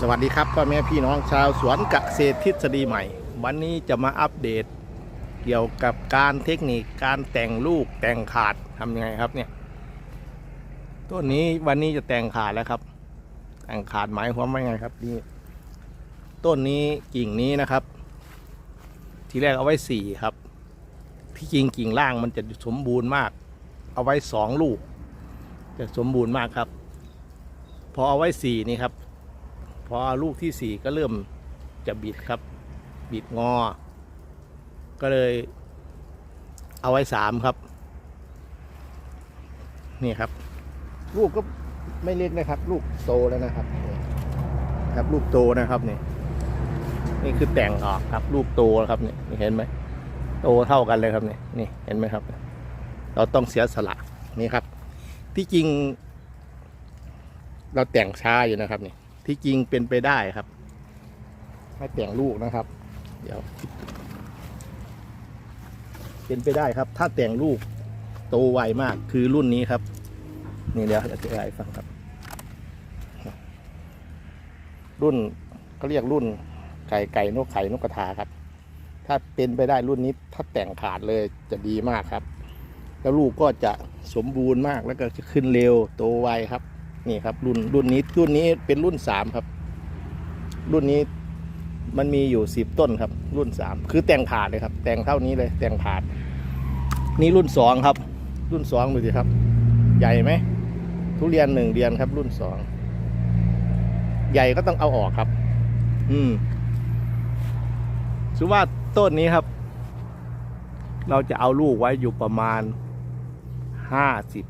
สวัสดีครับพ่อแม่พี่น้องชาวสวนเกษตรทฤษฎีใหม่ วันนี้จะมาอัปเดต เกี่ยวกับการเทคนิคการแต่งลูกแต่งขาดทำยังไงครับเนี่ยต้นนี้วันนี้จะแต่งขาดแล้วครับ แต่งขาดหมายความว่าไงครับนี่ต้นนี้กิ่งนี้นะครับ ทีแรกเอาไว้สี่ครับ ที่จริงกิ่งล่างมันจะสมบูรณ์มาก เอาไว้สองลูก จะสมบูรณ์มากครับ พอเอาไว้สี่นี่ครับ พอลูกที่สี่ก็เริ่มจะบิดครับ บิดงอ ก็เลยเอาไว้สามครับ นี่ครับ ลูกก็ไม่เล็กนะครับ ลูกโตแล้วนะครับครับลูกโตนะครับนี่นี่คือแต่งออกครับ ลูกโตแล้วครับนี่นี่เห็นไหมโตเท่ากันเลยครับนี่นี่เห็นไหมครับ เราต้องเสียสละนี่ครับ ที่จริง เราแต่งช้าอยู่นะครับนี่ ที่จริงเป็นไปได้ครับให้แต่งลูกนะครับ เดี๋ยว เป็นไปได้ครับ ถ้าแต่งลูกโตไวมากคือรุ่นนี้ครับ นี่เดี๋ยวอธิบายให้ฟังครับ รุ่นเขาเรียกรุ่นไก่ไก่นกไข่นกกระทาครับ ถ้าเป็นไปได้รุ่นนี้ถ้าแต่งขาดเลยจะดีมากครับ แล้วลูกก็จะสมบูรณ์มากแล้วก็จะขึ้นเร็วโตไวครับ นี่ครับรุ่นรุ่นนี้รุ่นนี้เป็นรุ่นสามครับ รุ่นนี้มันมีอยู่สิบต้นครับ รุ่นสามคือแต่งขาดเลยครับ แต่งเท่านี้เลยแต่งขาด นี่รุ่นสองครับ รุ่นสองดูสิครับ ใหญ่ไหมทุเรียนหนึ่งเดือนครับ รุ่นสองใหญ่ก็ต้องเอาออกครับ อืมสุว่าต้นนี้ครับ เราจะเอาลูกไว้อยู่ประมาณห้าสิบ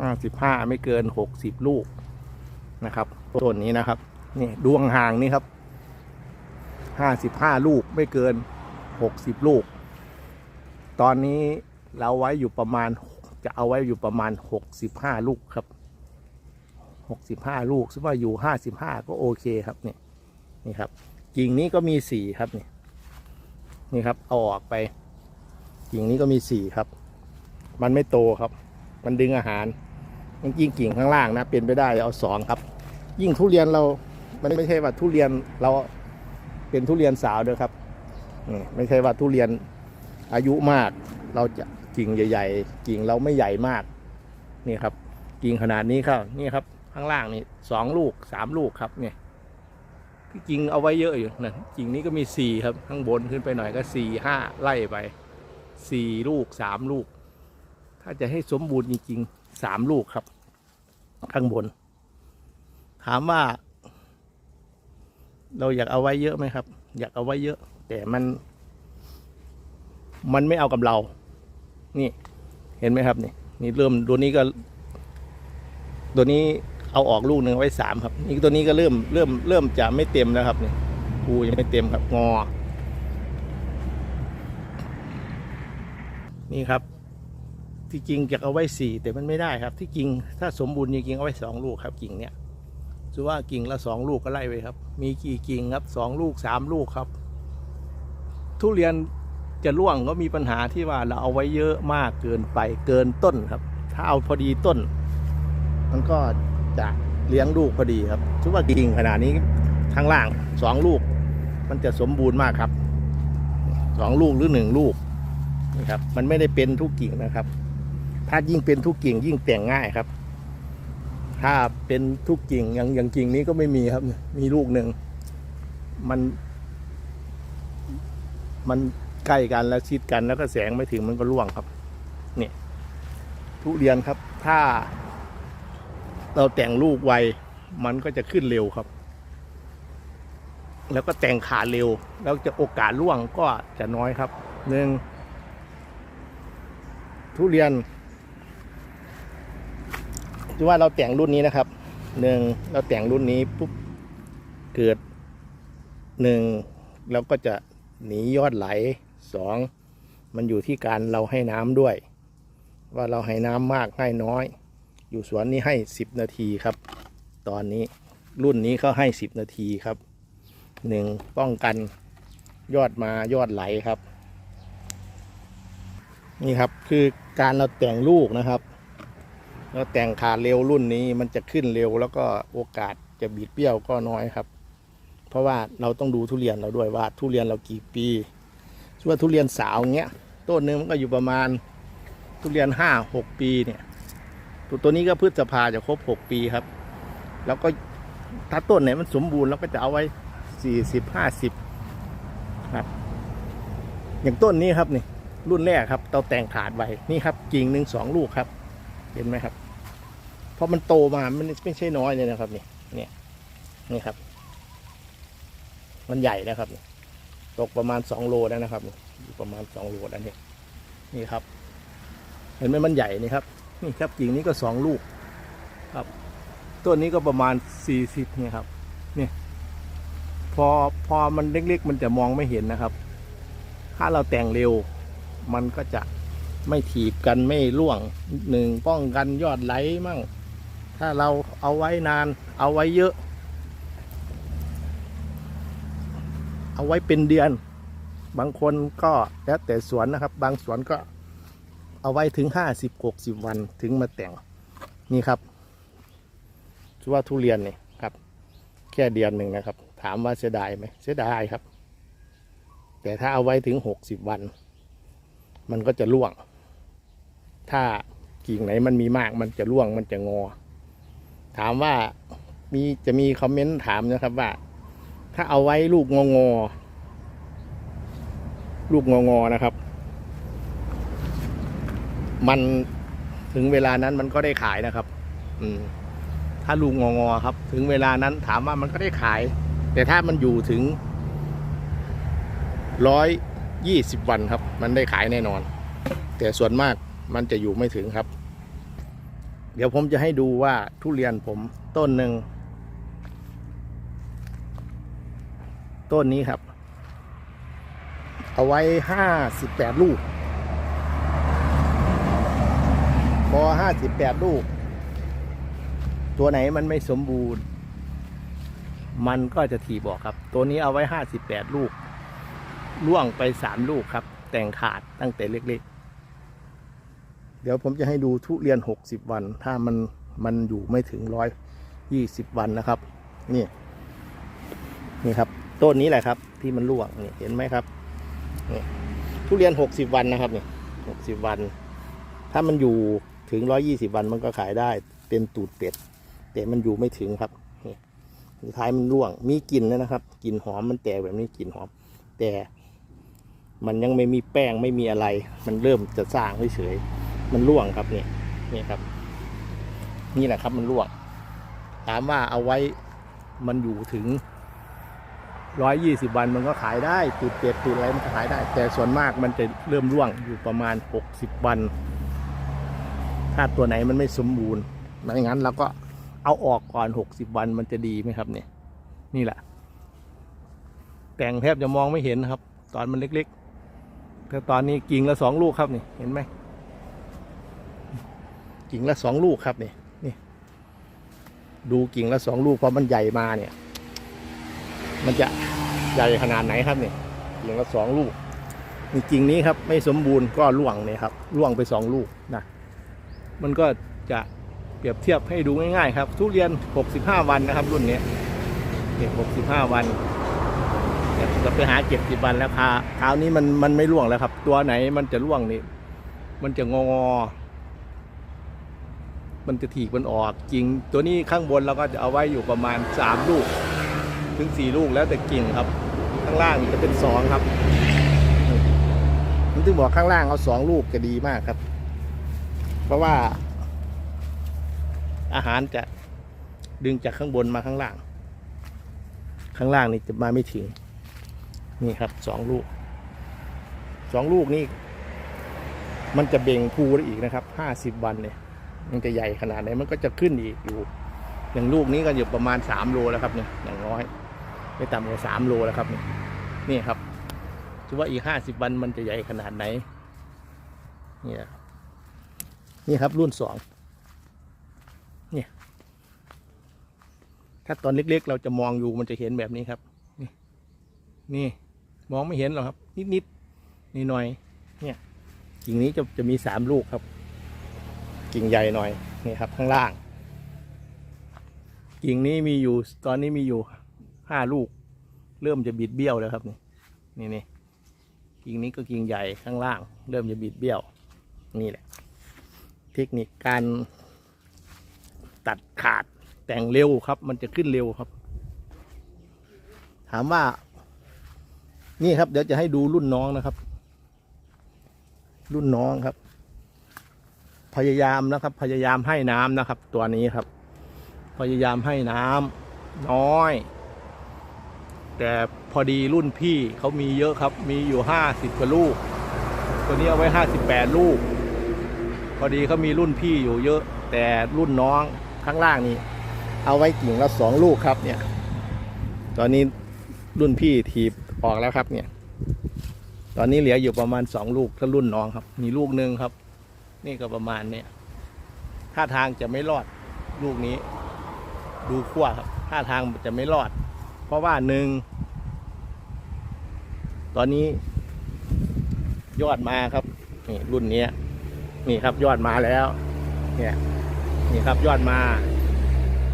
ห้าสิบห้าไม่เกินหกสิบลูกนะครับต้นนี้นะครับ นี่ดวงห่างนี่ครับห้าสิบห้าลูกไม่เกินหกสิบลูก ตอนนี้เราไว้อยู่ประมาณจะเอาไว้อยู่ประมาณหกสิบห้าลูกครับหกสิบห้าลูกซึ่งว่าอยู่ห้าสิบห้าก็โอเคครับนี่นี่ครับกิ่งนี้ก็มีสี่ครับนี่นี่ครับเอาออกไปกิ่งนี้ก็มีสี่ครับ มันไม่โตครับ มันดึงอาหาร ยิ่งกิ่งข้างล่างนะเป็นไปได้เอาสองครับ ยิ่งทุเรียนเรา มันไม่ใช่ว่าทุเรียนเราเป็นทุเรียนสาวเด้อครับไม่ใช่ว่าทุเรียนอายุมาก เราจะกิ่งใหญ่ ๆ กิ่งเราไม่ใหญ่มากนี่ครับ กิ่งขนาดนี้ครับนี่ครับ ข้างล่างนี่สองลูกสามลูกครับเนี่ยที่งเอาไว้เยอะอยู่นะกิ่งนี้ก็มีสี่ครับข้างบนขึ้นไปหน่อยก็สี่ห้าไล่ไปสี่ลูกสามลูก ถ้าจะให้สมบูรณ์จริงๆสามลูกครับ ข้างบน ถามว่า เราอยากเอาไว้เยอะไหมครับ อยากเอาไว้เยอะ แต่มัน มันไม่เอากับเรา นี่ เห็นไหมครับ นี่ นี่เริ่มตัวนี้ก็ ตัวนี้เอาออกลูกหนึ่งไว้สามครับ นี่ตัวนี้ก็เริ่มเริ่มเริ่มจะไม่เต็มแล้วครับนี่ภูยังไม่เต็มครับงอ นี่ครับ ที่จริงจะเอาไว้สี่แต่มันไม่ได้ครับ ที่จริงถ้าสมบูรณ์จริงๆเอาไว้สองลูกครับกิ่งเนี้ยถือว่ากิ่งละสองลูกก็ไล่ไปครับ มีกี่กิ่งครับสองลูกสามลูกครับ ทุเรียนจะร่วงก็มีปัญหาที่ว่าเราเอาไว้เยอะมากเกินไปเกินต้นครับ ถ้าเอาพอดีต้น มันก็จะเลี้ยงลูกพอดีครับถือว่ากิ่งขนาดนี้ข้างล่างสองลูก มันจะสมบูรณ์มากครับสองลูกหรือหนึ่งลูกนี่ครับ มันไม่ได้เป็นทุกกิ่งนะครับ ถ้ายิ่งเป็นทุกกิ่งยิ่งแต่งง่ายครับ ถ้าเป็นทุกกิ่งอย่างอย่างกิ่งนี้ก็ไม่มีครับ มีลูกหนึ่งมัน มันใกล้กันแล้วชิดกันแล้วก็แสงไม่ถึงมันก็ร่วงครับ เนี่ย ทุเรียนครับ ถ้า เราแต่งลูกไวมันก็จะขึ้นเร็วครับ แล้วก็แต่งขาเร็ว แล้วจะโอกาสร่วงก็จะน้อยครับหนึ่งทุเรียน คือว่าเราแต่งรุ่นนี้นะครับหนึ่งเราแต่งรุ่นนี้ปุ๊บเกิดหนึ่งเราก็จะหนียอดไหลสองมันอยู่ที่การเราให้น้ำด้วย ว่าเราให้น้ำมากให้น้อย อยู่สวนนี้ให้สิบนาทีครับ ตอนนี้รุ่นนี้เขาให้สิบนาทีครับหนึ่งป้องกันยอดมายอดไหลครับ นี่ครับคือการเราแต่งลูกนะครับ เราแต่งขาเร็วรุ่นนี้มันจะขึ้นเร็วแล้วก็โอกาสจะบิดเปรี้ยวก็น้อยครับ เพราะว่าเราต้องดูทุเรียนเราด้วยว่า ทุเรียนเรากี่ปีส่วนทุเรียนสาวเงี้ยต้นหนึงมันก็อยู่ประมาณทุเรียนห้าหกปีเนี่ย ตัวตัวนี้ก็พฤษภาจะครบหกปีครับ แล้วก็ถ้าต้นไหนมันสมบูรณ์เราก็จะเอาไว้สี่สิบห้าสิบครับ อย่างต้นนี้ครับนี่รุ่นแรกครับเราแต่งขาดไว้นี่ครับกิ่งหนึ่งสองลูกครับ เห็นไหมครับ เพราะมันโตมา มันไม่ใช่น้อยเลยนะครับนี่เนี่ยนี่ครับ มันใหญ่นะครับตกประมาณสองโลแล้วนะครับอยู่ประมาณสองโลแล้วนี่นี่ครับ เห็นไหมมันใหญ่นี่ครับ นี่ครับกิ่งนี้ก็สองลูก ครับต้นนี้ก็ประมาณสี่สิบเนี่ยครับนี่พอพอมันเล็กๆ มันจะมองไม่เห็นนะครับ ถ้าเราแต่งเร็ว มันก็จะไม่ถีบกันไม่ร่วงหนึ่งป้องกันยอดไหลมั่ง ถ้าเราเอาไว้นาน เอาไว้เยอะ เอาไว้เป็นเดือน บางคนก็แล้วแต่สวนนะครับ บางสวนก็เอาไว้ถึงห้าสิบหกสิบวันถึงมาแต่งนี่ครับชื่อว่าทุเรียนนี่ครับ แค่เดือนหนึ่งนะครับ ถามว่าเสียดายไหมเสียดายครับ แต่ถ้าเอาไว้ถึงหกสิบวัน มันก็จะร่วง ถ้ากิ่งไหนมันมีมากมันจะร่วงมันจะงอ ถามว่ามีจะมีคอมเมนต์ถามนะครับว่า ถ้าเอาไว้ลูกงองอลูกงองอนะครับ มันถึงเวลานั้นมันก็ได้ขายนะครับ อืม ถ้าลูกงองอครับ ถึงเวลานั้นถามว่ามันก็ได้ขาย แต่ถ้ามันอยู่ถึงร้อยยี่สิบวันครับ มันได้ขายแน่นอน แต่ส่วนมากมันจะอยู่ไม่ถึงครับ เดี๋ยวผมจะให้ดูว่าทุเรียนผมต้นหนึ่งต้นนี้ครับ เอาไว้ห้าสิบแปดลูก พอห้าสิบแปดลูก ตัวไหนมันไม่สมบูรณ์ มันก็จะถีบออกครับ ตัวนี้เอาไว้ห้าสิบแปดลูก ล่วงไปสามลูกครับ แต่งขาดตั้งแต่เล็กๆ ดี๋ยวผมจะให้ดูทุเรียนหกสิบวัน ถ้ามันมันอยู่ไม่ถึงร้อยยี่สิบวันนะครับ นี่ นี่ครับ ต้นนี้แหละครับ ที่มันร่วงนี่เห็นไหมครับนี่ทุเรียนหกสิบวันนะครับนี่หกสิบวัน ถ้ามันอยู่ถึงร้อยี่สิบวันมันก็ขายได้เต็มตูดเป็ด แต่มันอยู่ไม่ถึงครับนี่สุดท้ายมันร่วง มีกลิ่นแล้วนะครับกลิ่นหอมมันแตกแบบนี้กลิ่นหอม แต่มันยังไม่มีแป้งไม่มีอะไร มันเริ่มจะสร้างเฉยๆ มันร่วงครับนี่นี่ครับ นี่แหละครับมันร่วงถามว่าเอาไว้มันอยู่ถึงร้อยยี่สิบวันมันก็ขายได้ตูดเป็ดตูดอะไรมันก็ขายได้ แต่ส่วนมากมันจะเริ่มร่วงอยู่ประมาณหกสิบวัน ถ้าตัวไหนมันไม่สมบูรณ์ไม่งั้นเราก็เอาออกก่อนหกสิบวันมันจะดีไหมครับเนี่ย นี่แหละ แต่งแทบจะมองไม่เห็นนะครับ ตอนมันเล็กๆแต่ตอนนี้กิ่งละสองลูกครับนี่เห็นไหม กิ่งละสองลูกครับนี่นี่ ดูกิ่งละสองลูกพอมันใหญ่มาเนี่ย มันจะใหญ่ขนาดไหนครับเนี่ยกิ่งละสองลูกนี่กิ่งนี้ครับ ไม่สมบูรณ์ก็ร่วงเนี่ยครับร่วงไปสองลูกนะมันก็จะเปรียบเทียบให้ดูง่ายๆ ครับ ทุเรียน 65 วันนะครับ รุ่นนี้เก็บ65 วันจะไปหาเก็บ10วันแล้วคราคราวนี้มันมันไม่ร่วงแล้วครับ ตัวไหนมันจะร่วงนี่มันจะงอ มันจะถีกมันออกกิ่งตัวนี้ข้างบนเราก็จะเอาไว้อยู่ประมาณ 3 ลูก ถึง 4 ลูกแล้วแต่กิ่งครับ ข้างล่างจะเป็น 2 ครับผมถึงบอกข้างล่างเอา2ลูกจะดีมากครับ เพราะว่า อาหารจะดึงจากข้างบนมาข้างล่าง ข้างล่างนี่จะมาไม่ถึง นี่ครับสองลูกสองลูกนี่มันจะเบ่งภูได้อีกนะครับห้าสิบวันเนี่ย มันจะใหญ่ขนาดไหนมันก็จะขึ้นอีกอยู่อย่างลูกนี้ก็อยู่ประมาณสามโลแล้วครับเนี่ยอย่างน้อยไม่ต่ำกว่าสามโลแล้วครับเนี่ยนี่ครับถือว่าอีกห้าสิบวันมันจะใหญ่ขนาดไหนนี่นะนี่ครับรุ่นสองเนี่ยถ้าตอนเล็กๆ เราจะมองอยู่มันจะเห็นแบบนี้ครับ นี่นี่มองไม่เห็นหรอกครับ นิดๆนี่หน่อยๆเนี่ยกิ่งนี้จะจะมีสามลูกครับ กิ่งใหญ่หน่อยนี่ครับข้างล่าง กิ่งนี้มีอยู่ตอนนี้มีอยู่ห้าลูก เริ่มจะบิดเบี้ยวแล้วครับนี่นี่นี่กิ่งนี้ก็กิ่งใหญ่ข้างล่าง เริ่มจะบิดเบี้ยว นี่แหละ เทคนิคการตัดขาดแต่งเร็วครับ มันจะขึ้นเร็วครับ ถามว่า นี่ครับ เดี๋ยวจะให้ดูรุ่นน้องนะครับ รุ่นน้องครับ พยายามนะครับ พยายามให้น้ำนะครับ ตัวนี้ครับ พยายามให้น้ำน้อย แต่พอดีรุ่นพี่เขามีเยอะครับ มีอยู่ห้าสิบกว่าลูก ตัวนี้เอาไว้ห้าสิบแปดลูก พอดีเขามีรุ่นพี่อยู่เยอะ แต่รุ่นน้องข้างล่างนี่เอาไว้กิ่งละสองลูกครับเนี่ย ตอนนี้รุ่นพี่ถีบออกแล้วครับเนี่ย ตอนนี้เหลืออยู่ประมาณสองลูกถ้ารุ่นน้องครับ มีลูกหนึ่งครับ นี่ก็ประมาณเนี่ยท่าทางจะไม่รอดลูกนี้ ดูขั้วครับท่าทางจะไม่รอด เพราะว่าหนึ่งตอนนี้ยอดมาครับนี่รุ่นนี้นี่ครับยอดมาแล้ว เนี่ยนี่ครับยอดมา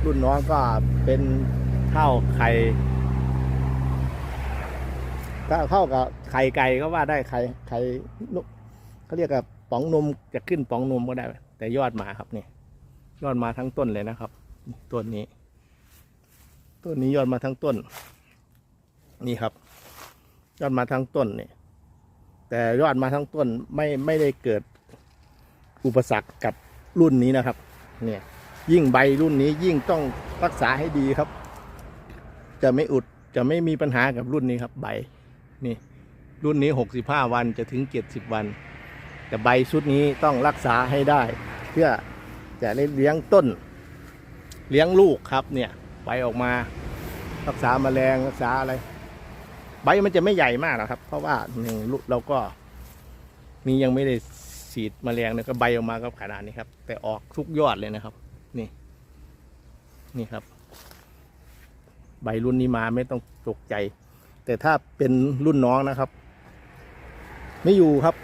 รุ่นน้องก็เป็นเท่าไข่ถ้าเท่ากับไข่ไก่ก็ว่าได้ไข่ไข่นุเขาเรียกกับ ป๋องนมจะขึ้นป๋องนมก็ได้ แต่ยอดมาครับนี่ยอดมาทั้งต้นเลยนะครับต้นนี้ต้นนี้ยอดมาทั้งต้น นี่ครับ ยอดมาทั้งต้นนี่แต่ยอดมาทั้งต้นไม่ไม่ได้เกิดอุปสรรคกับรุ่นนี้นะครับ เนี่ย ยิ่งใบรุ่นนี้ยิ่งต้องรักษาให้ดีครับ จะไม่อุดจะไม่มีปัญหากับรุ่นนี้ครับ ใบ นี่ รุ่นนี้หกสิบห้าวันจะถึงเจ็ดสิบวัน แต่ใบชุดนี้ต้องรักษาให้ได้ เพื่อจะได้เลี้ยงต้น เลี้ยงลูกครับเนี่ยใบออกมา รักษาแมลงรักษาอะไร ใบมันจะไม่ใหญ่มากนะครับ เพราะว่าหนึ่งลูกเราก็นี่ยังไม่ได้ฉีดแมลงเนี่ยก็ใบออกมาก็ขนาดนี้ครับ แต่ออกทุกยอดเลยนะครับ นี่ นี่ครับ ใบรุ่นนี้มาไม่ต้องตกใจ แต่ถ้าเป็นรุ่นน้องนะครับ ไม่อยู่ครับ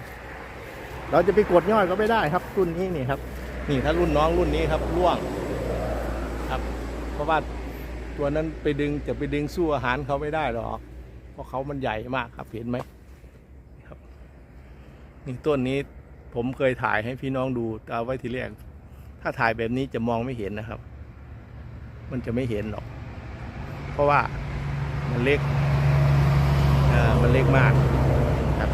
เราจะไปกดยอดก็ไม่ได้ครับ รุ่นนี้นี่ครับ นี่ถ้ารุ่นน้องรุ่นนี้ครับร่วงครับ เพราะว่าตัวนั้นไปดึงจะไปดึงสู้อาหารเขาไม่ได้หรอกเพราะเขามันใหญ่มากครับเห็นไหมครับนี่ต้นนี้ผมเคยถ่ายให้พี่น้องดูเอาไว้ทีแรก ถ้าถ่ายแบบนี้จะมองไม่เห็นนะครับ มันจะไม่เห็นหรอก เพราะว่ามันเล็กอ่ามันเล็กมากครับ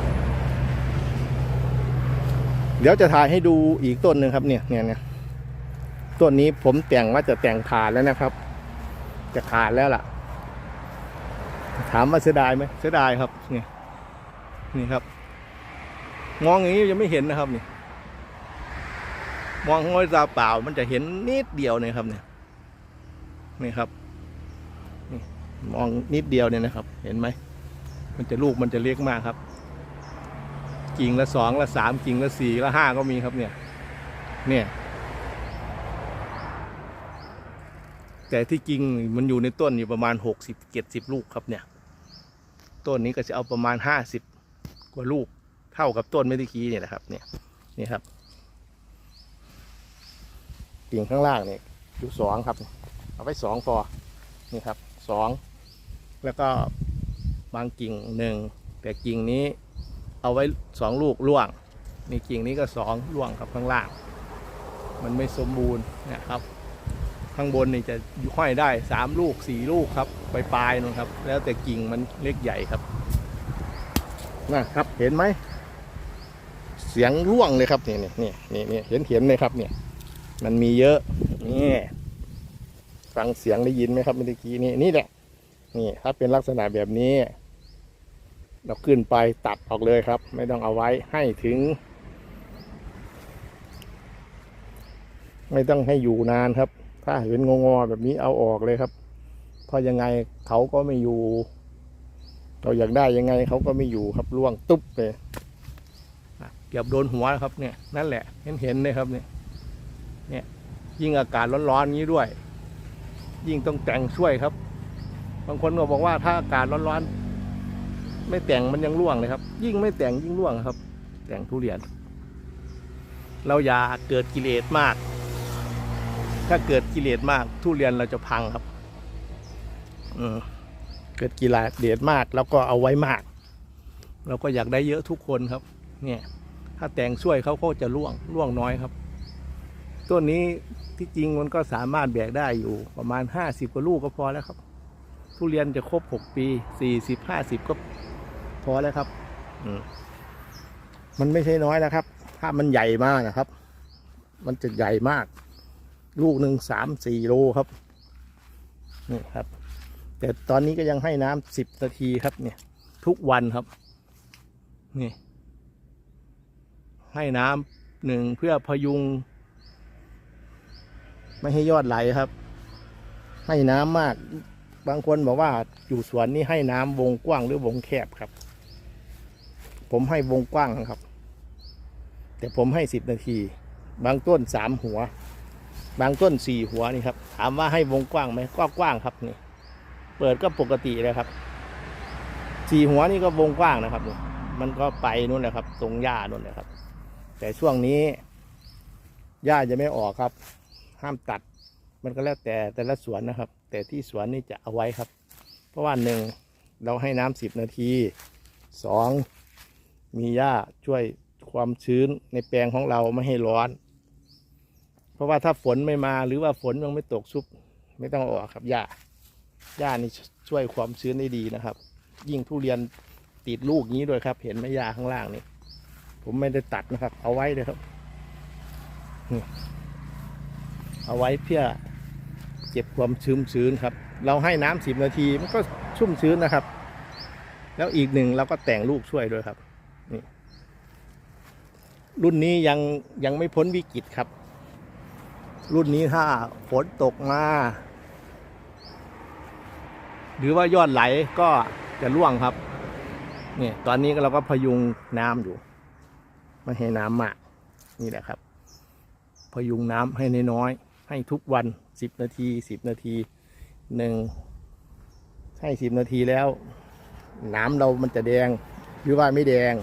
เดี๋ยวจะถ่ายให้ดูอีกต้นหนึ่งครับเนี่ยเนี่ยเนี่ยต้นนี้ผมแต่งว่าจะแต่งขาดแล้วนะครับ จะขาดแล้วล่ะ ถามว่าเสียดายไหมเสียดายครับเนี่ยนี่ครับ มองอย่างนี้ยังไม่เห็นนะครับนี่มองห้อยตาเปล่ามันจะเห็นนิดเดียวเนี่ยครับเนี่ยนี่ครับนี่มองนิดเดียวเนี่ยนะครับ เห็นไหมมันจะลูกมันจะเล็กมากครับ กิ่งละสองละสามกิ่งละสี่ละห้าก็มีครับเนี่ย เนี่ย แต่ที่จริงมันอยู่ในต้นอยู่ประมาณหกสิบเจ็ดสิบลูกครับเนี่ย ต้นนี้ก็จะเอาประมาณห้าสิบกว่าลูก เท่ากับต้นเมื่อกี้เนี่ยนะครับ เนี่ย นี่ครับ กิ่งข้างล่างเนี่ยอยู่สองครับ เอาไว้สองพอนี่ครับสองแล้วก็บางกิ่งหนึ่งแต่กิ่งนี้ เอาไว้สองลูกล่วงนี่กิ่งนี้ก็สองล่วงครับข้างล่าง มันไม่สมบูรณ์นะครับ ข้างบนนี่จะห้อยได้สามลูกสี่ลูกครับไปปลายนู่นครับ แล้วแต่กิ่งมันเล็กใหญ่ครับนะครับเห็นไหมเสียงร่วงเลยครับนี่นี่นี่นี่นี่เห็นเห็นเลยครับเนี่ยมันมีเยอะนี่ฟังเสียงได้ยินไหมครับเมื่อกี้นี่นี่แหละนี่ถ้าเป็นลักษณะแบบนี้ เราขึ้นไปตัดออกเลยครับ ไม่ต้องเอาไว้ให้ถึง ไม่ต้องให้อยู่นานครับ ถ้าเห็นงงอๆแบบนี้เอาออกเลยครับ เพราะยังไงเขาก็ไม่อยู่ เราอยากได้ยังไงเขาก็ไม่อยู่ครับล่วงตุ๊บเลยเกือบโดนหัวแล้วครับเนี่ยนั่นแหละเห็นเห็นเลยครับเนี่ยเนี่ยยิ่งอากาศร้อนๆนี้ด้วย ยิ่งต้องแต่งช่วยครับ บางคนก็บอกว่าถ้าอากาศร้อนๆ ไม่แต่งมันยังร่วงเลยครับ ยิ่งไม่แต่งยิ่งร่วงครับ แต่งทุเรียน เราอย่าเกิดกิเลสมาก ถ้าเกิดกิเลสมาก ทุเรียนเราจะพังครับเกิดกิเลสเดดมาก แล้วก็เอาไว้มาก เราก็อยากได้เยอะทุกคนครับ เนี่ย ถ้าแต่งช่วยเขาก็จะร่วงร่วงน้อยครับต้นนี้ที่จริงมันก็สามารถแบกได้อยู่ประมาณห้าสิบกว่าลูกก็พอแล้วครับ ทุเรียนจะครบหกปีสี่สิบห้าสิบก็ พอแล้วครับ อืมมันไม่ใช่น้อยนะครับ ถ้ามันใหญ่มากนะครับ มันจะใหญ่มาก ลูกหนึ่งสามสี่โลครับนี่ครับ แต่ตอนนี้ก็ยังให้น้ำสิบนาทีครับ เนี่ย ทุกวันครับ นี่ ให้น้ำหนึ่งเพื่อพยุง ไม่ให้ยอดไหลครับ ให้น้ำมาก บางคนบอกว่าอยู่สวนนี่ให้น้ำวงกว้างหรือวงแคบครับ ผมให้วงกว้างครับ แต่ผมให้สิบนาที บางต้นสามหัว บางต้นสี่หัวนี่ครับ ถามว่าให้วงกว้างไหมก็กว้างครับนี่ เปิดก็ปกติเลยครับสี่หัวนี่ก็วงกว้างนะครับนี่มันก็ไปนู่นแหละครับ ตรงหญ้านู่นแหละครับ แต่ช่วงนี้หญ้าจะไม่ออกครับ ห้ามตัด มันก็แล้วแต่แต่ละสวนนะครับ แต่ที่สวนนี่จะเอาไว้ครับ เพราะว่าหนึ่งเราให้น้ำสิบนาทีสอง มีหญ้าช่วยความชื้นในแปลงของเราไม่ให้ร้อน เพราะว่าถ้าฝนไม่มาหรือว่าฝนยังไม่ตกชุบ ไม่ต้องออกครับหญ้าหญ้านี่ช่วยความชื้นได้ดีนะครับ ยิ่งทุเรียนติดลูกนี้ด้วยครับ เห็นไหมหญ้าข้างล่างนี่ผมไม่ได้ตัดนะครับ เอาไว้เลยครับ เอาไว้เพื่อเก็บความชื้นชื้นครับ เราให้น้ำสิบนาทีมันก็ชุ่มชื้นนะครับ แล้วอีกหนึ่งเราก็แต่งลูกช่วยด้วยครับ รุ่นนี้ยังยังไม่พ้นวิกฤตครับ รุ่นนี้ถ้าฝนตกมาหรือว่ายอดไหลก็จะร่วงครับเนี่ยตอนนี้เราก็พยุงน้ำอยู่ไม่ให้น้ำมากนี่แหละครับ พยุงน้ำให้น้อยๆให้ทุกวันสิบนาทีสิบนาทีหนึ่งให้สิบนาทีแล้ว น้ำเรามันจะแดงหรือว่าไม่แดง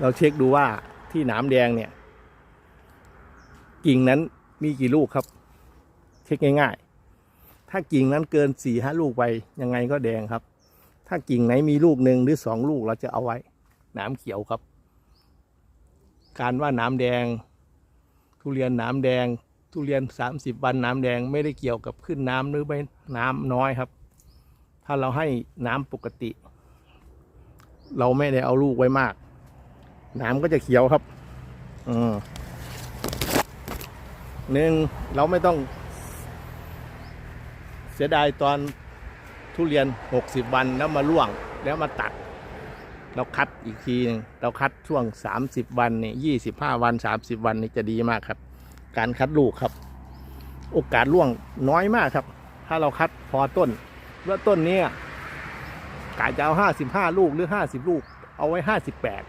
เราเช็คดูว่า ที่หนามแดงเนี่ย กิ่งนั้นมีกี่ลูกครับ เช็คง่ายๆ ถ้ากิ่งนั้นเกินสี่ห้าลูกไปยังไงก็แดงครับ ถ้ากิ่งไหนมีลูกหนึ่งหรือสองลูกเราจะเอาไว้หนามเขียวครับ การว่าหน้ำแดง ทุเรียนหน้ำแดง ทุเรียน 30 วันหน้ำแดงไม่ได้เกี่ยวกับขึ้นน้ำหรือไม่น้ำน้อยครับ ถ้าเราให้น้ำปกติ เราไม่ได้เอาลูกไว้มาก น้ำก็จะเขียวครับอืมหนึ่งเราไม่ต้อง เสียดายตอนทุเรียน 60 วันแล้วมาล่วงแล้วมาตัด เราคัดอีกทีหนึงเราคัดช่วง 30 วันนี่ยี่สิบห้าวัน 30 วันนี่จะดีมากครับ การคัดลูกครับ โอกาสล่วงน้อยมากครับ ถ้าเราคัดพอต้นว่าต้นนี้กะจะเอาห้าสิบห้าลูกหรือห้าสิบลูก เอาไว้ห้าสิบแปด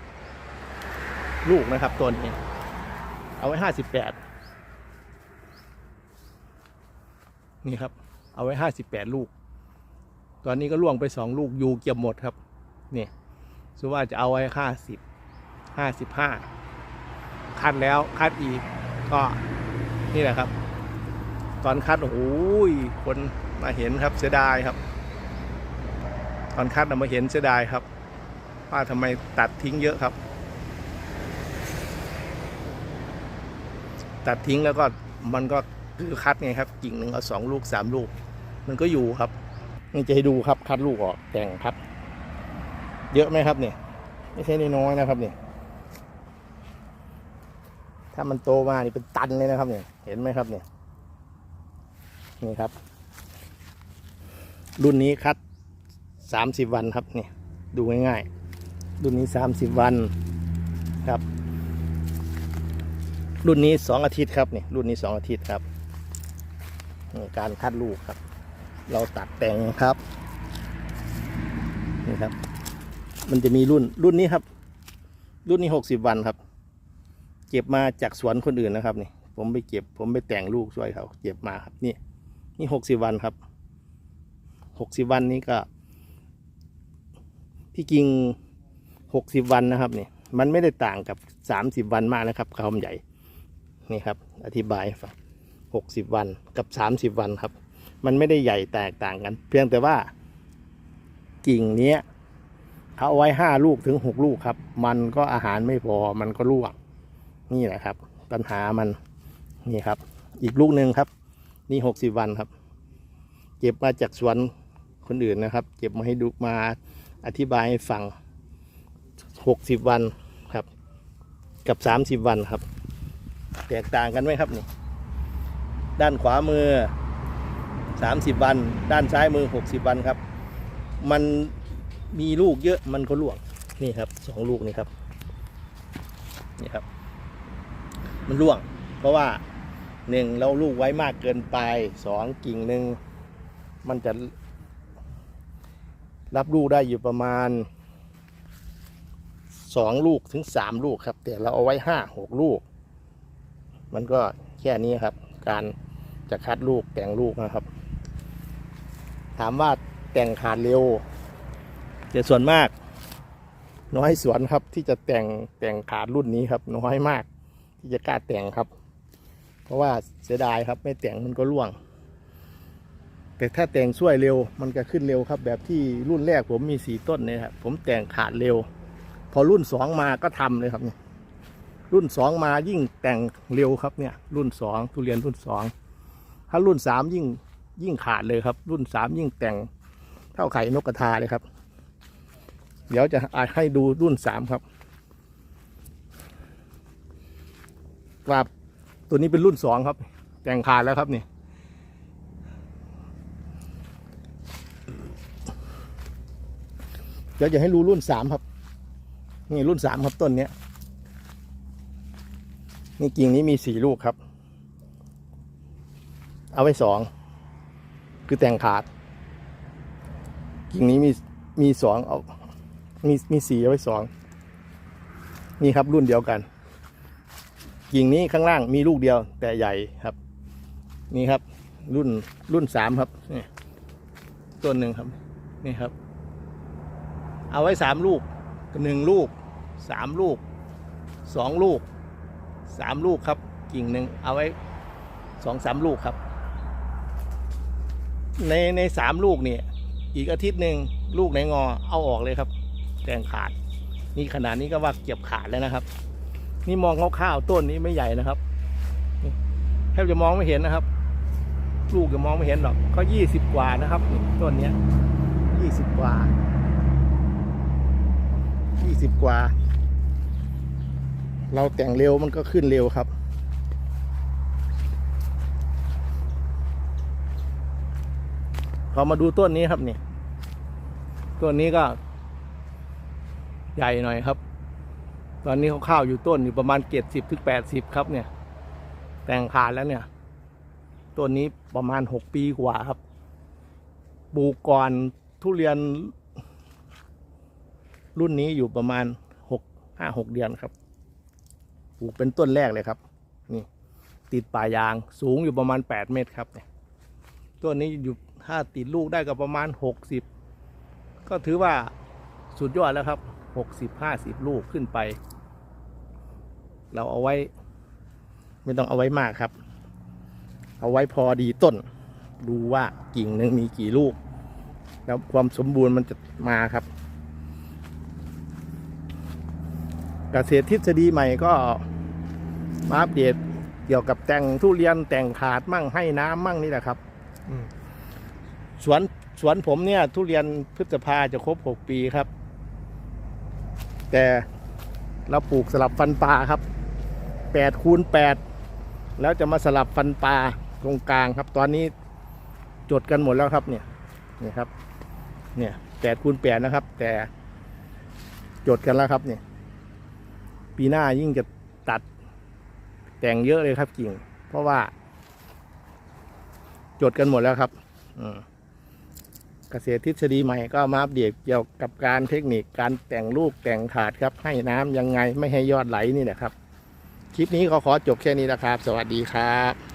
ลูกนะครับต้นนี้ เอาไว้ห้าสิบแปดนี่ครับ เอาไว้ห้าสิบแปดลูก ตอนนี้ก็ล่วงไปสองลูกยูเก็บหมดครับ นี่สุว่าจะเอาไว้ห้าสิบห้าสิบห้าคัดแล้วคัดอีกก็นี่แหละครับ ตอนคัดโอ้โหคนมาเห็นครับเสียดายครับ ตอนคัดน่ะมาเห็นเสียดายครับว่าทำไมตัดทิ้งเยอะครับ ตัดทิ้งแล้วก็มันก็คือคัดไงครับกิ่งหนึ่งเอาสองลูกสามลูก มันก็อยู่ครับนี่จะให้ดูครับคัดลูกออกแต่งคัดเยอะไหมครับเนี่ย ไม่ใช่น้อยนะครับเนี่ยถ้ามันโตมานี่เป็นตันเลยนะครับ เนี่ย เห็นไหมครับ เนี่ย นี่ครับ รุ่นนี้คัดสามสิบวันครับเนี่ยดูง่ายๆรุ่นนี้สามสิบวันครับ รุ่นนี้สองอาทิตย์ครับนี่รุ่นนี้สองอาทิตย์ครับการคัดลูกครับ เราตัดแต่งครับนี่ครับ มันจะมีรุ่นรุ่นนี้ครับ รุ่นนี้หกสิบวันครับ เก็บมาจากสวนคนอื่นนะครับนี่ผมไปเก็บ ผมไปแต่งลูกช่วยเขาเก็บมาครับนี่นี่หกสิบวันครับหกสิบวันนี้ก็ที่จริงหกสิบวันนะครับนี่มันไม่ได้ต่างกับสามสิบวันมากนะครับความใหญ่ นี่ครับ อธิบายฟังหกสิบวันกับสามสิบวันครับ มันไม่ได้ใหญ่แตกต่างกัน เพียงแต่ว่า กิ่งเนี้ยเขาเอาไว้ห้าลูกถึงหกลูกครับ มันก็อาหารไม่พอมันก็ร่วงนี่แหละครับ ปัญหามันนี่ครับ อีกลูกหนึ่งครับ นี่หกสิบวันครับ เก็บมาจากสวนคนอื่นนะครับ เก็บมาให้ดูมาอธิบายให้ฟังหกสิบวันครับ กับสามสิบวันครับ แตกต่างกันไหมครับนี่ ด้านขวามือสามสิบวัน ด้านซ้ายมือหกสิบวันครับ มันมีลูกเยอะมันก็ร่วงนี่ครับสองลูกนี่ครับนี่ครับ มันร่วง เพราะว่าหนึ่งเราลูกไว้มากเกินไปสองกิ่งหนึ่งมันจะรับลูกได้อยู่ประมาณสองลูกถึงสามลูกครับ แต่เราเอาไว้ห้าหกลูก มันก็แค่นี้ครับ การจะคัดลูกแต่งลูกนะครับ ถามว่าแต่งขาดเร็วแต่ส่วนมาก น้อยสวนครับที่จะแต่งแต่งขาดรุ่นนี้ครับ น้อยมาก ที่จะกล้าแต่งครับ เพราะว่าเสียดายครับ ไม่แต่งมันก็ร่วง แต่ถ้าแต่งช่วยเร็ว มันก็ขึ้นเร็วครับ แบบที่รุ่นแรกผมมีสีต้นเนี่ยครับผมแต่งขาดเร็ว พอรุ่นสองมาก็ทำเลยครับเนี่ย รุ่นสองมายิ่งแต่งเร็วครับเนี่ยรุ่นสองทุเรียนรุ่นสองถ้ารุ่นสามยิ่งยิ่งขาดเลยครับ รุ่นสามยิ่งแต่งเท่าไข่นกกระทาเลยครับ เดี๋ยวจะอาให้ดูรุ่นสามครับว่าตัวนี้เป็นรุ่นสองครับ แต่งขาดแล้วครับนี่เดี๋ยวจะให้รู้รุ่นสามครับ นี่รุ่นสามครับต้นเนี้ย นี่กิ่งนี้มีสี่ลูกครับ เอาไว้สอง คือแต่งขาด กิ่งนี้มีมีสองเอามีมีสี่เอาไว้สอง นี่ครับรุ่นเดียวกัน กิ่งนี้ข้างล่างมีลูกเดียว แต่ใหญ่ครับ นี่ครับ รุ่นรุ่นสามครับนี่ต้นหนึ่งครับ นี่ครับ เอาไว้สามลูกหนึ่งลูกสามลูกสองลูก สามลูกครับ กิ่งหนึ่งเอาไว้สองสามลูกครับ ในในสามลูกเนี่ยอีกอาทิตย์หนึ่งลูกไหนงอเอาออกเลยครับแตงขาด นี่ขนาดนี้ก็ว่าเก็บขาดแล้วนะครับ นี่มองคร่าวๆต้นนี้ไม่ใหญ่นะครับแทบจะมองไม่เห็นนะครับ ลูกจะมองไม่เห็นหรอกก็ยี่สิบกว่านะครับต้นเนี้ยยี่สิบกว่ายี่สิบกว่า เราแต่งเร็วมันก็ขึ้นเร็วครับพอมาดูต้นนี้ครับเนี่ยต้นนี้ก็ ใหญ่หน่อยครับ ตอนนี้เขาข้าวอยู่ต้นอยู่ประมาณเจ็ดสิบถึงแปดสิบครับเนี่ย แต่งขาดแล้วเนี่ยต้นนี้ประมาณหกปีกว่าครับปลูกก่อนทุเรียนรุ่นนี้อยู่ประมาณหกห้าหกเดือนครับ ลูกเป็นต้นแรกเลยครับ นี่ ติดป่ายางสูงอยู่ประมาณแปดเมตรครับเนี่ยต้นนี้อยู่ถ้าติดลูกได้ก็ประมาณหกสิบก็ถือว่าสุดยอดแล้วครับหกสิบห้าสิบลูกขึ้นไป เราเอาไว้ ไม่ต้องเอาไว้มากครับ เอาไว้พอดีต้น ดูว่ากิ่งหนึ่งมีกี่ลูก แล้วความสมบูรณ์มันจะมาครับเกษตรทฤษฎีใหม่ก็ มาอัปเดตเกี่ยวกับแต่งทุเรียนแต่งขาดมั่งให้น้ำมั่งนี่แหละครับอืมสวนสวนผมเนี่ย ทุเรียนพฤษภาจะครบหกปีครับ แต่เราปลูกสลับฟันปลาครับแปดคูณแปดแล้วจะมาสลับฟันปลาตรงกลางครับ ตอนนี้จดกันหมดแล้วครับเนี่ยนี่ครับ เนี่ยแปดคูณแปดนะครับ แต่จดกันแล้วครับเนี่ยปีหน้ายิ่งจะตัด แต่งเยอะเลยครับกิ่ง เพราะว่า จดกันหมดแล้วครับเกษตรทฤษฎีใหม่ก็มาอัปเดตเกี่ยวกับการเทคนิคการแต่งลูกแต่งถาดครับ ให้น้ำยังไงไม่ให้ยอดไหลนี่แหละครับ คลิปนี้ก็ขอจบแค่นี้นะครับ สวัสดีครับ